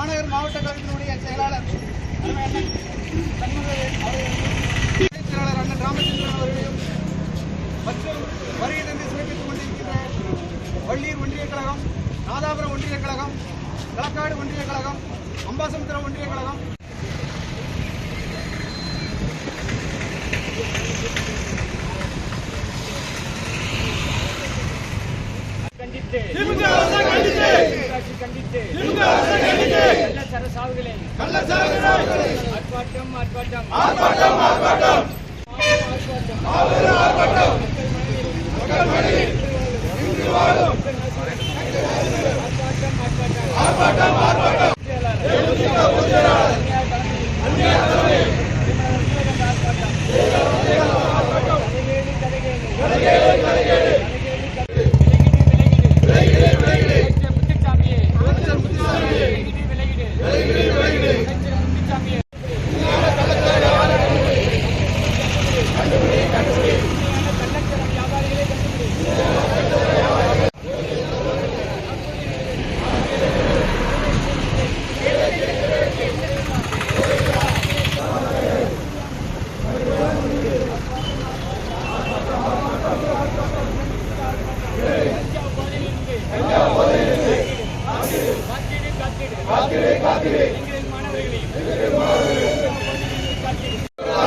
மாநகர் மாவட்ட கழகத்தினுடைய செயலாளர் செயலாளர் அண்ணன் ராமச்சந்திரன் அவர்களையும் மற்றும் வருகை தந்து சிறப்பித்துக் கொண்டிருக்கின்ற வள்ளியூர் ஒன்றிய கழகம் நாதாபுரம் ஒன்றிய கழகம் களக்காடு ஒன்றிய கழகம் அம்பாசமுத்திரம் ஒன்றிய கழகம். கண்டித்து ஆர்ப்பாட்டம் ஆர்ப்பாட்டம். ஆர்ப்பாட்டம்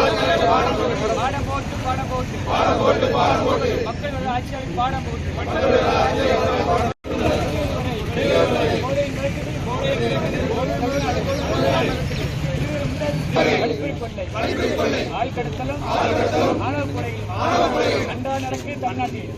பாடம் போட்டு பாடம் போட்டு பாடம் போட்டு பாடம் போட்டு மக்களோட ஆட்சியாளர் பாடம் போட்டு போதை மிரட்டுது, போதை ஆள் கடத்தலும் ஆணவ கொலைகளும் அன்றா நடக்கு தமிழ்நாட்டில்